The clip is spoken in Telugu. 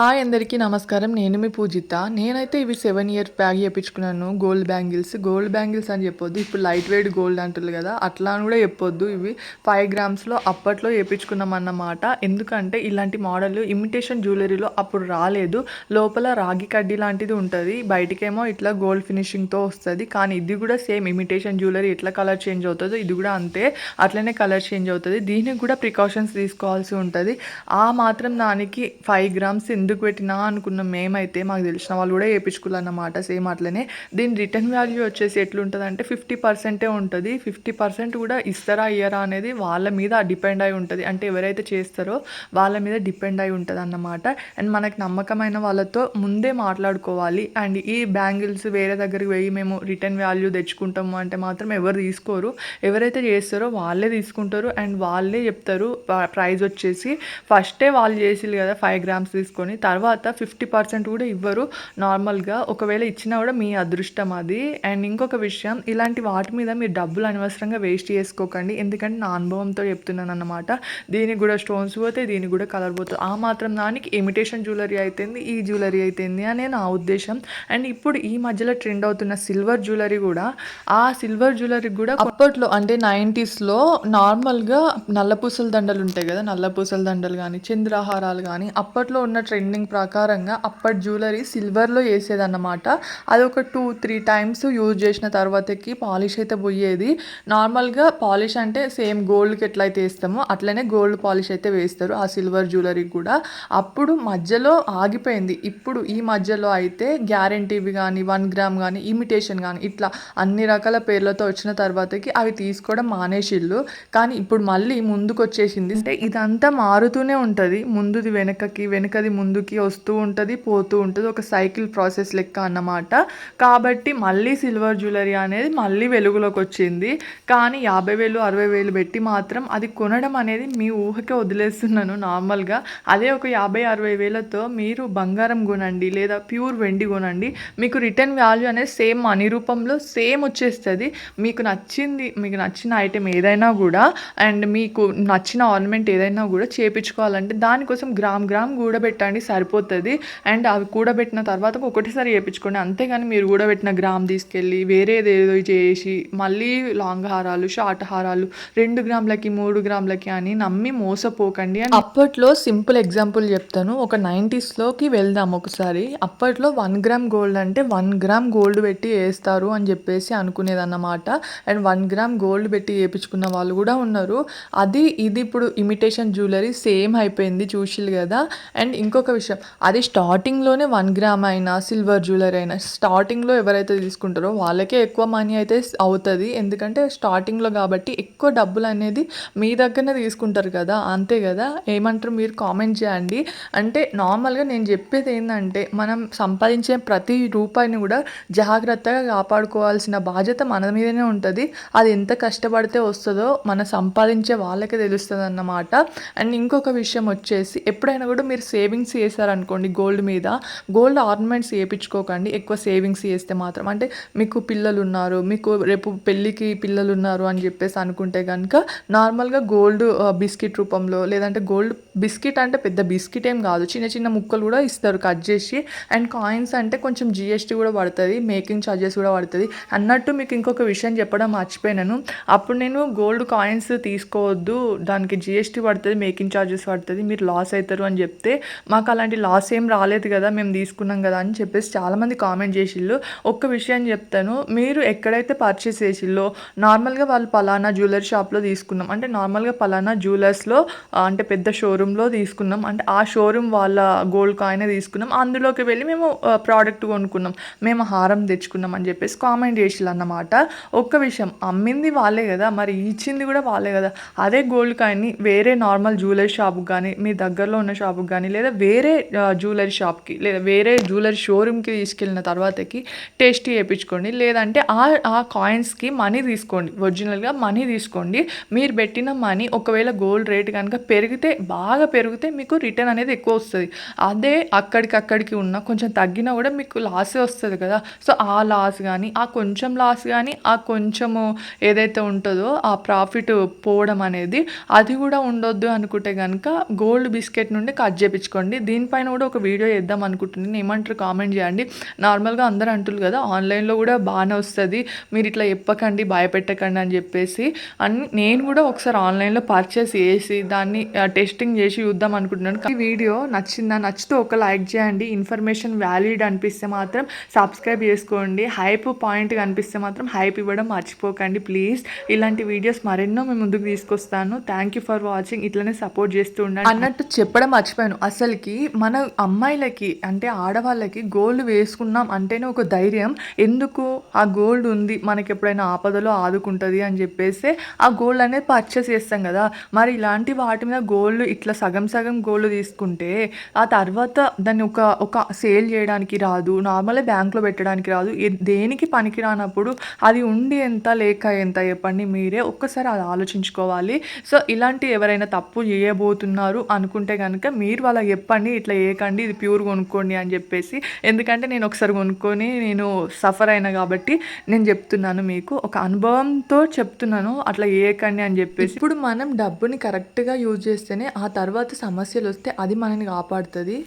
హాయ్ అందరికీ నమస్కారం. నేను మీ పూజిత. నేనైతే ఇవి సెవెన్ ఇయర్ బ్యాగ్ చేయించుకున్నాను గోల్డ్ బ్యాంగిల్స్ గోల్డ్ బ్యాంగిల్స్ అని చెప్పొద్దు. ఇప్పుడు లైట్ వెయిట్ గోల్డ్ అంటారు కదా అట్లా అని కూడా చెప్పొద్దు. ఇవి ఫైవ్ గ్రామ్స్లో అప్పట్లో చేయించుకున్నాం అన్నమాట. ఎందుకంటే ఇలాంటి మోడల్ ఇమిటేషన్ జ్యువెలరీలో అప్పుడు రాలేదు. లోపల రాగి కడ్డీ లాంటిది ఉంటుంది. బయటికేమో ఇట్లా గోల్డ్ ఫినిషింగ్తో వస్తుంది. కానీ ఇది కూడా సేమ్ ఇమిటేషన్ జ్యువెలరీ ఎట్లా కలర్ చేంజ్ అవుతుందో ఇది కూడా అంతే. అట్లనే కలర్ చేంజ్ అవుతుంది. దీనికి కూడా ప్రికాషన్స్ తీసుకోవాల్సి ఉంటుంది. ఆ మాత్రం దానికి ఫైవ్ గ్రామ్స్ ఎందుకు పెట్టినా అనుకున్న మేమైతే మాకు తెలిసిన వాళ్ళు కూడా వేయించుకోవాలన్నమాట సేమ్ అట్లనే. దీని రిటర్న్ వాల్యూ వచ్చేసి ఎట్లుంటుంది అంటే ఫిఫ్టీ పర్సెంటే ఉంటుంది. ఫిఫ్టీ పర్సెంట్ కూడా ఇస్తారా ఇయ్యరా అనేది వాళ్ళ మీద డిపెండ్ అయి ఉంటుంది. అంటే ఎవరైతే చేస్తారో వాళ్ళ మీద డిపెండ్ అయి ఉంటుంది అన్నమాట అండ్ మనకు నమ్మకమైన వాళ్ళతో ముందే మాట్లాడుకోవాలి. అండ్ ఈ బ్యాంగిల్స్ వేరే దగ్గరికి పోయి మేము రిటర్న్ వాల్యూ తెచ్చుకుంటాము అంటే మాత్రం ఎవరు తీసుకోరు. ఎవరైతే చేస్తారో వాళ్ళే తీసుకుంటారు. అండ్ వాళ్ళే చెప్తారు. ప్రైజ్ వచ్చేసి ఫస్టే వాళ్ళు చేసిల్లు కదా ఫైవ్ గ్రామ్స్ తీసుకొని తర్వాత ఫిఫ్టీ పర్సెంట్ కూడా ఇవ్వరు. నార్మల్గా ఒకవేళ ఇచ్చినా కూడా మీ అదృష్టం అది. అండ్ ఇంకొక విషయం ఇలాంటి వాటి మీద మీరు డబ్బులు అనవసరంగా వేస్ట్ చేసుకోకండి. ఎందుకంటే నా అనుభవంతో చెప్తున్నాను అన్నమాట. దీనికి కూడా స్టోన్స్ పోతే దీనికి కూడా కలర్ పోతుంది ఆ మాత్రం దానికి ఇమిటేషన్ జ్యువెలరీ అయితేంది ఈ జ్యువెలరీ అయితేంది అనే నా ఉద్దేశం. అండ్ ఇప్పుడు ఈ మధ్యలో ట్రెండ్ అవుతున్న సిల్వర్ జ్యువెలరీ కూడా ఆ సిల్వర్ జ్యువెలరీ కూడా అప్పట్లో అంటే నైంటీస్లో నార్మల్గా నల్లపూసల దండలు ఉంటాయి కదా నల్లపూసల దండలు కానీ చంద్రహారాలు కానీ అప్పట్లో ఉన్న ట్రెండ్ ట్రెండింగ్ ప్రకారంగా అప్పటి జ్యువెలరీ సిల్వర్లో వేసేదన్నమాట. అది ఒక టూ త్రీ టైమ్స్ యూజ్ చేసిన తర్వాతకి పాలిష్ అయితే పోయేది. నార్మల్గా పాలిష్ అంటే సేమ్ గోల్డ్కి ఎట్లయితే వేస్తామో అట్లనే గోల్డ్ పాలిష్ అయితే వేస్తారు ఆ సిల్వర్ జ్యువెలరీకి కూడా. అప్పుడు మధ్యలో ఆగిపోయింది. ఇప్పుడు ఈ మధ్యలో అయితే గ్యారంటీవి కానీ వన్ గ్రామ్ కానీ ఇమిటేషన్ కానీ ఇట్లా అన్ని రకాల పేర్లతో వచ్చిన తర్వాతకి అవి తీసుకోవడం మానేసిళ్ళు. కానీ ఇప్పుడు మళ్ళీ ముందుకు వచ్చేసింది అంటే ఇదంతా మారుతూనే ఉంటుంది. ముందుది వెనకకి వెనకది ముందు ముందుకి వస్తూ ఉంటుంది పోతూ ఉంటుంది. ఒక సైకిల్ ప్రాసెస్ లెక్క అన్నమాట. కాబట్టి మళ్ళీ సిల్వర్ జ్యువెలరీ అనేది మళ్ళీ వెలుగులోకి వచ్చింది. కానీ యాభై వేలు అరవై వేలు పెట్టి మాత్రం అది కొనడం అనేది మీ ఊహకే వదిలేస్తున్నాను నార్మల్గా. అదే ఒక యాభై అరవై వేలతో మీరు బంగారం కొనండి లేదా ప్యూర్ వెండి కొనండి. మీకు రిటర్న్ వాల్యూ అనేది సేమ్ మనీ రూపంలో సేమ్ వచ్చేస్తుంది. మీకు నచ్చింది మీకు నచ్చిన ఐటెం ఏదైనా కూడా అండ్ మీకు నచ్చిన ఆర్నమెంట్ ఏదైనా కూడా చేపించుకోవాలంటే దానికోసం గ్రామ్ గ్రామ్ కూడా పెట్టండి కూడబెట్టండి సరిపోతుంది. అండ్ అవి కూడబెట్టిన తర్వాత ఒకటేసారి చేయించుకోండి అంతేగాని మీరు కూడబెట్టిన గ్రామ్ తీసుకెళ్ళి వేరేది ఏదో చేసి మళ్ళీ లాంగ్ హారాలు షార్ట్ హారాలు రెండు గ్రాములకి మూడు గ్రాములకి అని నమ్మి మోసపోకండి అని అప్పట్లో సింపుల్ ఎగ్జాంపుల్ చెప్తాను. ఒక నైంటీస్లోకి వెళ్దాం ఒకసారి. అప్పట్లో వన్ గ్రామ్ గోల్డ్ అంటే వన్ గ్రామ్ గోల్డ్ పెట్టి వేస్తారు అని చెప్పేసి అనుకునేదన్నమాట. అండ్ వన్ గ్రామ్ గోల్డ్ పెట్టి వేయించుకున్న వాళ్ళు కూడా ఉన్నారు. అది ఇది ఇప్పుడు ఇమిటేషన్ జ్యువెలరీ సేమ్ అయిపోయింది చూసిల్లు కదా. అండ్ ఇంకొక విషయం. అది స్టార్టింగ్లోనే వన్ గ్రామ్ అయినా సిల్వర్ జ్యువెలరీ అయినా స్టార్టింగ్లో ఎవరైతే తీసుకుంటారో వాళ్ళకే ఎక్కువ మనీ అయితే అవుతుంది. ఎందుకంటే స్టార్టింగ్లో కాబట్టి ఎక్కువ డబ్బులు అనేది మీ దగ్గరనే తీసుకుంటారు కదా. అంతే కదా? ఏమంటారు? మీరు కామెంట్ చేయండి. అంటే నార్మల్గా నేను చెప్పేది ఏంటంటే మనం సంపాదించే ప్రతి రూపాయిని కూడా జాగ్రత్తగా కాపాడుకోవాల్సిన బాధ్యత మన మీదనే ఉంటుంది. అది ఎంత కష్టపడితే వస్తుందో మన సంపాదించే వాళ్ళకే తెలుస్తుంది అన్నమాట అండ్ ఇంకొక విషయం వచ్చేసి ఎప్పుడైనా కూడా మీరు సేవింగ్స్ చేశారనుకోండి గోల్డ్ మీద. గోల్డ్ ఆర్నమెంట్స్ వేయించుకోకండి ఎక్కువ సేవింగ్స్ చేస్తే మాత్రం. అంటే మీకు పిల్లలు ఉన్నారు మీకు రేపు పెళ్ళికి పిల్లలు ఉన్నారు అని చెప్పేసి అనుకుంటే కనుక నార్మల్గా గోల్డ్ బిస్కెట్ రూపంలో లేదంటే గోల్డ్ బిస్కెట్ అంటే పెద్ద బిస్కెట్ ఏం కాదు. చిన్న చిన్న ముక్కలు కూడా ఇస్తారు కట్ చేసి. అండ్ కాయిన్స్ అంటే కొంచెం జిఎస్టీ కూడా పడుతుంది మేకింగ్ ఛార్జెస్ కూడా పడుతుంది. అన్నట్టు మీకు ఇంకొక విషయం చెప్పడం మర్చిపోయినాను. అప్పుడు నేను గోల్డ్ కాయిన్స్ తీసుకోవద్దు దానికి జిఎస్టీ పడుతుంది మేకింగ్ ఛార్జెస్ పడుతుంది మీరు లాస్ అవుతారు అని చెప్తే మాకు అలాంటి లాస్ ఏం రాలేదు కదా మేము తీసుకున్నాం కదా అని చెప్పేసి చాలామంది కామెంట్ చేసిళ్ళు. ఒక్క విషయం చెప్తాను మీరు ఎక్కడైతే పర్చేస్ చేసిల్లో నార్మల్గా వాళ్ళు పలానా జ్యువెలరీ షాప్లో తీసుకున్నాం. అంటే నార్మల్గా పలానా జ్యువెలర్స్లో అంటే పెద్ద షోరూంలో తీసుకున్నాం. అంటే ఆ షోరూమ్ వాళ్ళ గోల్డ్ కాయిన్ తీసుకున్నాం. అందులోకి వెళ్ళి మేము ప్రోడక్ట్ కొనుక్కున్నాం. మేము హారం తెచ్చుకున్నాం అని చెప్పేసి కామెంట్ చేసిల్లు అన్నమాట. ఒక్క విషయం అమ్మింది వాళ్ళే కదా మరి ఇచ్చింది కూడా వాళ్ళే కదా. అదే గోల్డ్ కాయిన్ని వేరే నార్మల్ జ్యువెలరీ షాప్కి కానీ మీ దగ్గరలో ఉన్న షాపుకి కానీ లేదా వేరే వేరే జ్యువెలరీ షాప్కి లేదా వేరే జ్యువెలరీ షోరూమ్కి తీసుకెళ్ళిన తర్వాతకి టేస్టీ చేయించుకోండి లేదంటే ఆ ఆ కాయిన్స్కి మనీ తీసుకోండి. ఒరిజినల్గా మనీ తీసుకోండి. మీరు పెట్టిన మనీ ఒకవేళ గోల్డ్ రేట్ కనుక పెరిగితే బాగా పెరిగితే మీకు రిటర్న్ అనేది ఎక్కువ వస్తుంది. అదే అక్కడికి అక్కడికి ఉన్న కొంచెం తగ్గినా కూడా మీకు లాసే వస్తుంది కదా. సో ఆ లాస్ కానీ ఆ కొంచెం లాస్ కానీ ఆ కొంచెము ఏదైతే ఉంటుందో ఆ ప్రాఫిట్ పోవడం అనేది అది కూడా ఉండొద్దు అనుకుంటే కనుక గోల్డ్ బిస్కెట్ నుండి కట్ చేయించుకోండి. దీనిపైన కూడా ఒక వీడియో చేద్దాం అనుకుంటున్నాను. ఏమంటారు? కామెంట్ చేయండి. నార్మల్గా అందరూ అంటున్నారు కదా ఆన్లైన్లో కూడా బాగానే వస్తుంది. మీరు ఇట్లా చెప్పకండి భయపెట్టకండి అని చెప్పేసి. అని నేను కూడా ఒకసారి ఆన్లైన్లో పర్చేస్ చేసి దాన్ని టెస్టింగ్ చేసి చూద్దాం అనుకుంటున్నాను. ఈ వీడియో నచ్చిందా? నచ్చితే ఒక లైక్ చేయండి. ఇన్ఫర్మేషన్ వ్యాలిడ్ అనిపిస్తే మాత్రం సబ్స్క్రైబ్ చేసుకోండి. హైప్ పాయింట్ కనిపిస్తే మాత్రం హైప్ ఇవ్వడం మర్చిపోకండి. ప్లీజ్ ఇలాంటి వీడియోస్ మరెన్నో మేము ముందుకు తీసుకొస్తాను. Thank you for watching. ఇట్లనే సపోర్ట్ చేస్తూ ఉండండి. అన్నట్టు చెప్పడం మర్చిపోయాను. అసలుకి మన అమ్మాయిలకి అంటే ఆడవాళ్ళకి గోల్డ్ వేసుకున్నాం అంటేనే ఒక ధైర్యం. ఎందుకు? ఆ గోల్డ్ ఉంది మనకి ఎప్పుడైనా ఆపదలో ఆదుకుంటుంది అని చెప్పేసి ఆ గోల్డ్ అనేది పర్చేస్ చేస్తాం కదా. మరి ఇలాంటి వాటి మీద గోల్డ్ ఇట్లా సగం సగం గోల్డ్ తీసుకుంటే ఆ తర్వాత దాన్ని ఒక ఒక సేల్ చేయడానికి రాదు నార్మల్గా బ్యాంక్లో పెట్టడానికి రాదు. దేనికి పనికి రానప్పుడు అది ఉండి ఎంత లేక ఎంత చెప్పండి మీరే ఒక్కసారి అది ఆలోచించుకోవాలి. సో ఇలాంటి ఎవరైనా తప్పు చేయబోతున్నారు అనుకుంటే కనుక మీరు వాళ్ళకి చెప్పండి ఇట్లా చేయకండి ఇది ప్యూర్ కొనుక్కోండి అని చెప్పేసి. ఎందుకంటే నేను ఒకసారి కొనుక్కొని నేను సఫర్ అయినా కాబట్టి నేను చెప్తున్నాను మీకు. ఒక అనుభవంతో చెప్తున్నాను అట్లా చేయకండి అని చెప్పేసి. ఇప్పుడు మనం డబ్బుని కరెక్ట్గా యూజ్ చేస్తేనే ఆ తర్వాత సమస్యలు వస్తే అది మనని కాపాడుతుంది.